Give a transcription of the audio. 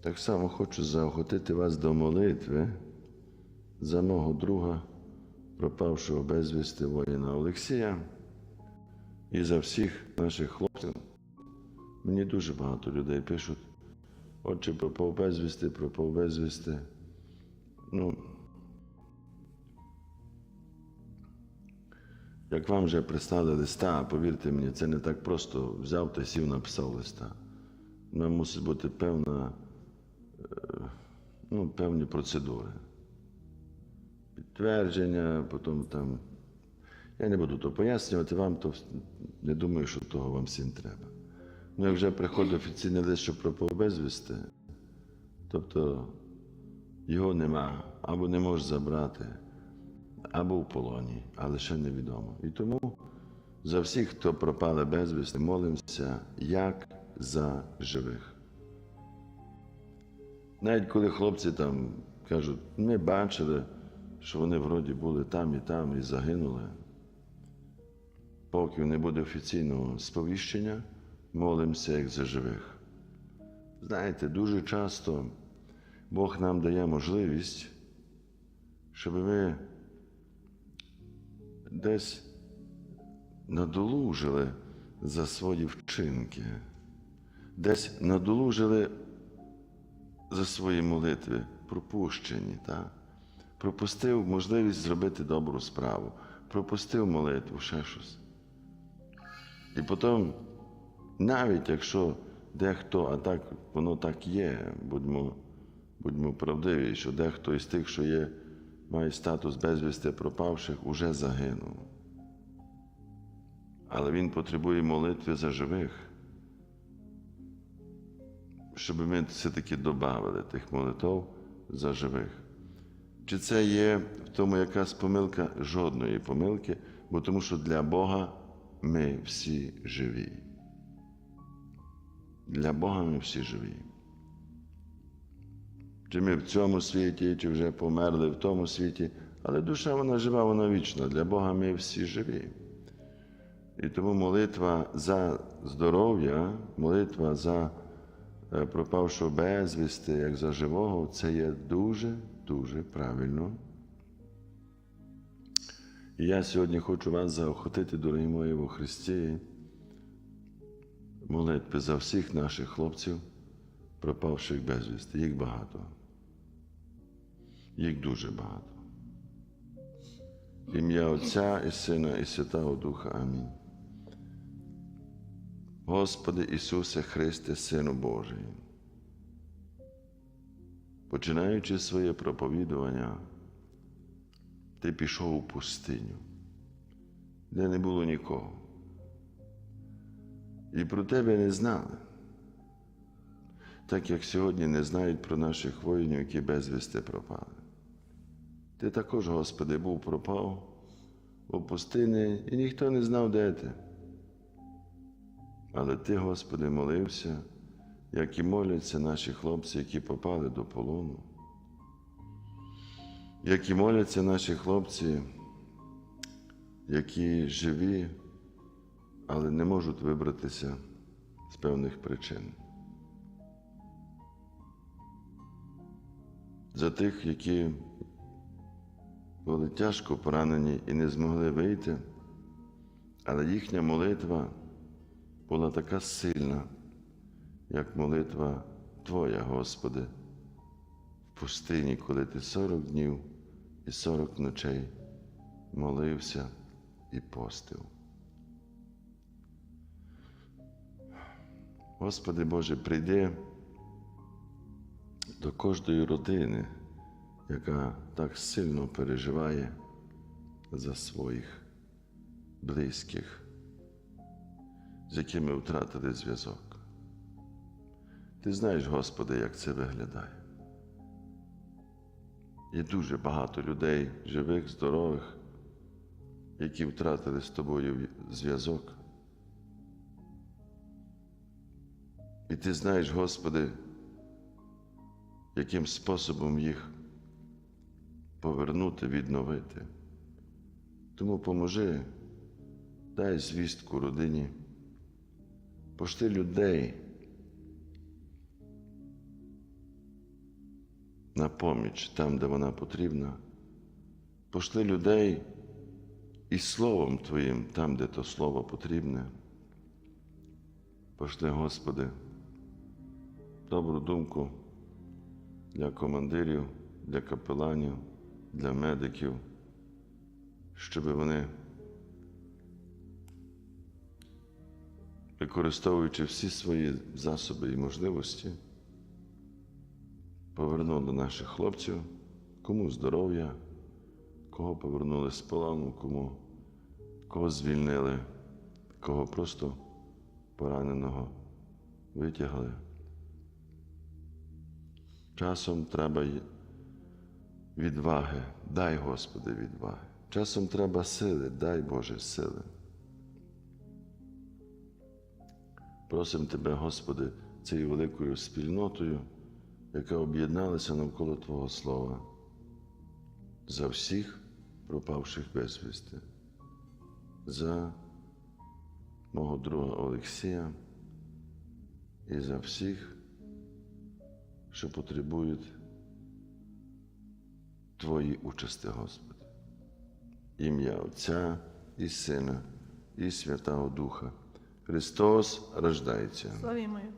Так само хочу заохотити вас до молитви за мого друга, пропавшого безвісти воїна Олексія, і за всіх наших хлопців. Мені дуже багато людей пишуть, отче пропав безвісти, пропав безвісти. Ну, як вам вже прислали листа, повірте мені, це не так просто взяв та сів, написав листа. Нам мусить бути певна, ну, певні процедури. Підтвердження, потім там. Я не буду то пояснювати вам, то не думаю, що того вам всім треба. Ну, як вже приходить офіційний лист, що пропав безвісти, тобто його нема, або не можеш забрати, або в полоні, але ще невідомо. І тому за всіх, хто пропали безвісти, молимося як за живих. Навіть коли хлопці там кажуть, ми бачили, що вони вроді були там і там і загинули. Поки не буде офіційного сповіщення, молимося як за живих. Знаєте, дуже часто Бог нам дає можливість, щоб ми десь надолужили за свої вчинки, десь надолужили за свої молитви, пропущені, так? пропустив можливість зробити добру справу, пропустив молитву, ще щось. І потім, навіть якщо дехто, а так воно так є, будьмо, будьмо правдиві, що дехто із тих, що є, має статус безвісти пропавших, уже загинув. Але він потребує молитви за живих, щоб ми все-таки додали тих молитв за живих. Чи це є в тому якась помилка? Жодної помилки, бо тому що для Бога ми всі живі. Для Бога ми всі живі. Чи ми в цьому світі, чи вже померли в тому світі, але душа вона жива, вона вічна. Для Бога ми всі живі. І тому молитва за здоров'я, молитва за пропавшого безвісти, як за живого, це є дуже, дуже правильно. І я сьогодні хочу вас заохотити, дорогі мої во Христі, молитви за всіх наших хлопців, пропавших безвісти. Їх багато. Їх дуже багато. Ім'я Отця і Сина, і Святого Духа. Амінь. Господи Ісусе Христе, Сину Божий, починаючи своє проповідування, Ти пішов у пустиню, де не було нікого. І про тебе не знали, так як сьогодні не знають про наших воїнів, які безвісти пропали. Ти також, Господи, був пропав у пустині, і ніхто не знав, де ти. Але Ти, Господи, молився, як і моляться наші хлопці, які попали до полону, як і моляться наші хлопці, які живі, але не можуть вибратися з певних причин. За тих, які були тяжко поранені і не змогли вийти, але їхня молитва була така сильна, як молитва Твоя, Господи, в пустині, коли Ти сорок днів і сорок ночей молився і постив. Господи Боже, прийди до кожної родини, яка так сильно переживає за своїх близьких з якими втратили зв'язок. Ти знаєш, Господи, як це виглядає. Є дуже багато людей, живих, здорових, які втратили з тобою зв'язок. І ти знаєш, Господи, яким способом їх повернути, відновити. Тому поможи, дай звістку родині пошти людей, на поміч там, де вона потрібна. Пошли людей і Словом Твоїм там, де то Слово потрібне. Пошли, Господи, добру думку для командирів, для капеланів, для медиків, щоб вони, використовуючи всі свої засоби і можливості, повернули наших хлопців, кому здоров'я, кого повернули з полону, кому кого звільнили, кого просто пораненого витягли. Часом треба відваги, дай Господи відваги. Часом треба сили, дай Боже сили. Просимо Тебе, Господи, цією великою спільнотою, яка об'єдналася навколо Твого Слова, за всіх пропавших безвісти, за мого друга Олексія і за всіх, що потребують Твої участі, Господи. Ім'я Отця і Сина, і Святого Духа. Христос рождається. Славімо Його.